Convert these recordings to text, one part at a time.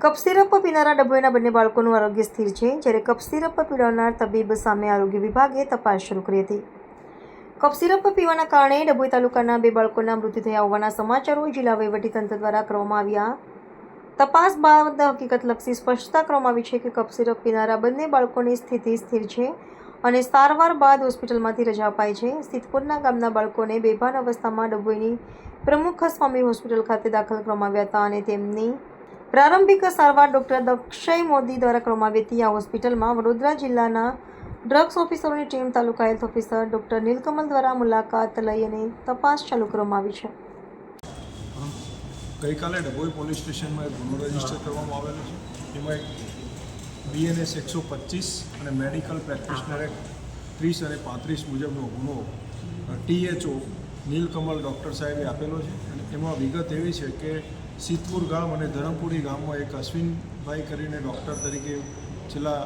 કફ syrup પીનારા ડભોઈના બંને બાળકોનું આરોગ્ય સ્થિર છે, જ્યારે કફ સિરપ પીવડાવનાર તબીબ સામે આરોગ્ય વિભાગે તપાસ શરૂ કરી હતી. કફ સિરપ પીવાના કારણે ડભોઈ તાલુકાના બે બાળકોના મૃત્યુ થયા હોવાના સમાચારો જિલ્લા વહીવટીતંત્ર દ્વારા કરવામાં આવ્યા. તપાસ બાદ હકીકતલક્ષી સ્પષ્ટતા કરવામાં આવી છે કે કફ સિરપ પીનારા બંને બાળકોની સ્થિતિ સ્થિર છે અને સારવાર બાદ હોસ્પિટલમાંથી રજા અપાય છે. સિદ્ધપુરના ગામના બાળકોને બેભાન અવસ્થામાં ડભોઈની પ્રમુખ સ્વામી હોસ્પિટલ ખાતે દાખલ કરવામાં આવ્યા હતા અને તેમની પ્રારંભિક સારવાર ડૉક્ટર દક્ષય મોદી દ્વારા કરવામાં આવી હતી. આ હોસ્પિટલમાં વડોદરા જિલ્લાના ડ્રગ્સ ઓફિસરોની ટીમ, તાલુકા હેલ્થ ઓફિસર ડૉક્ટર નીલકમલ દ્વારા મુલાકાત લઈ અને તપાસ ચાલુ કરવામાં આવી છે. ગઈકાલે ડભોઈ પોલીસ સ્ટેશનમાં એક ગુનો રજિસ્ટર કરવામાં આવેલો છે. એમાં એક બીએનએસ એકસો પચીસ અને મેડિકલ પ્રેક્ટિશનર એક્ટ ત્રીસ અને પાંત્રીસ મુજબનો ગુનો ટીએચઓ નીલકમલ ડૉક્ટર સાહેબે આપેલો છે. અને એમાં વિગત એવી છે કે સિદ્ધપુર ગામ અને ધરમપુરી ગામમાં એક અશ્વિનભાઈ કરીને ડૉક્ટર તરીકે છેલ્લા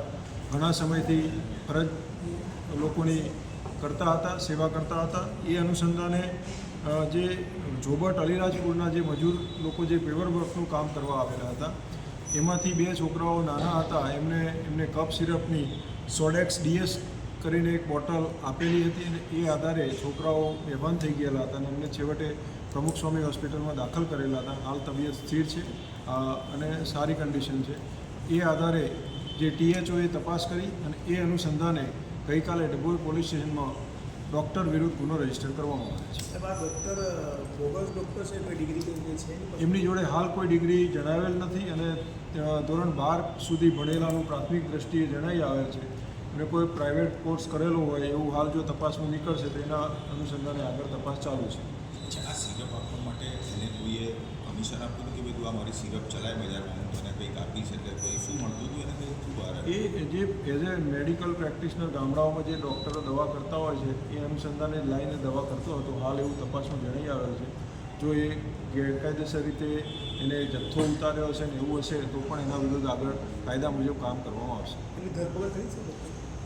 ઘણા સમયથી ફરજ લોકોની કરતા હતા, સેવા કરતા હતા. એ અનુસંધાને જે જોબટ અલીરાજપુરના જે મજૂર લોકો જે પેવર વર્કનું કામ કરવા આવેલા હતા, એમાંથી બે છોકરાઓ નાના હતા. એમને એમને કપ સિરપની સોડેક્સ ડીએસ કરીને એક બોટલ આપેલી હતી અને એ આધારે છોકરાઓ બેભાન થઈ ગયેલા હતા અને એમને છેવટે પ્રમુખ સ્વામી હોસ્પિટલમાં દાખલ કરેલા હતા. હાલ તબિયત સ્થિર છે અને સારી કન્ડિશન છે. એ આધારે જે ટીએચઓએ તપાસ કરી અને એ અનુસંધાને ગઈકાલે ડભોઈ પોલીસ સ્ટેશનમાં ડૉક્ટર વિરુદ્ધ ગુનો રજિસ્ટર કરવામાં આવે છે. એમની જોડે હાલ કોઈ ડિગ્રી જણાવેલ નથી અને ધોરણ બાર સુધી ભણેલાનું પ્રાથમિક દ્રષ્ટિએ જણાઈ આવે છે અને કોઈ પ્રાઇવેટ કોર્સ કરેલો હોય એવું હાલ જો તપાસમાં નીકળશે તો એના અનુસંધાને આગળ તપાસ ચાલુ છે. અચ્છા આ સિરપ આપવા માટે એને કોઈએ કમિશન આપ્યું હતું કે ભાઈ તું આ મારી સિરપ ચલાય બજારમાં હું તને કંઈક આપીશ એટલે કોઈ શું મળતું હતું? એને કંઈક શું બહાર એ જે એઝ એ મેડિકલ પ્રેક્ટિશનર ગામડાઓમાં જે ડૉક્ટરો દવા કરતા હોય છે એ અનુસંધાને લાઈને દવા કરતો હતો. હાલ એવું તપાસમાં જણાઈ આવ્યો છે. જો એ ગેરકાયદેસર રીતે એને જથ્થો ઉતાર્યો હશે ને એવું હશે તો પણ એના વિરુદ્ધ આગળ કાયદા મુજબ કામ કરવામાં આવશે. એની ધરપકડ થઈ છે?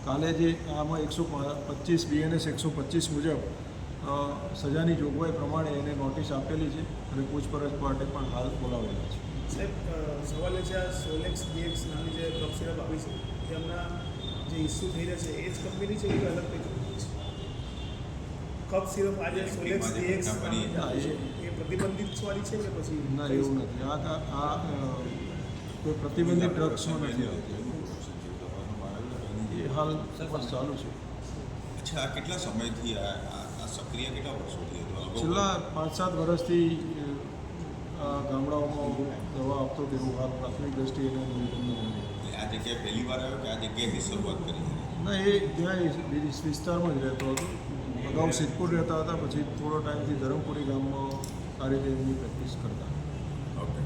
કાલે જે આમાં એકસો પચીસ બીએનએસ એકસો પચીસ મુજબ સજાની જોગવાઈ પ્રમાણે એને નોટિસ આપેલી છે અને પૂછપરછ માટે પણ હાલ બોલાવેલા છે. સાહેબ સવાલ એ છે આ સોલેક્સ ડીએક્સ નામની જે કફ સિરપ આવી છે તેમના જે ઇસ્યુ થઈ રહ્યા છે એ જ કંપની છે કે અલગ કંપની છે? કફ સિરપ આજે સોલેક્સ ડીએક્સ એ. પ્રતિબંધિત વાળી છે કે પછી ના એવું નથી. આ કા- આ કોઈ પ્રતિબંધિત ડ્રગ્સમાં નથી આવતી. હાલ ચાલુ છે. અચ્છા આ કેટલા સમયથી આ સક્રિય કેટલા વર્ષોથી છેલ્લા પાંચ સાત વર્ષથી ગામડાઓમાં દવા આપતો તેવું હાલ પ્રાથમિક દ્રષ્ટિએ આ જગ્યાએ પહેલી વાર આવ્યો કે આ જગ્યાએથી શરૂઆત કરી ના એ ત્યાં વિસ્તારમાં જ રહેતો હતો. અગાઉ સિદ્ધપુર રહેતા હતા પછી થોડો ટાઈમથી ધરમપુરી ગામમાં આ રીતે એમની પ્રેક્ટિસ કરતા. ઓકે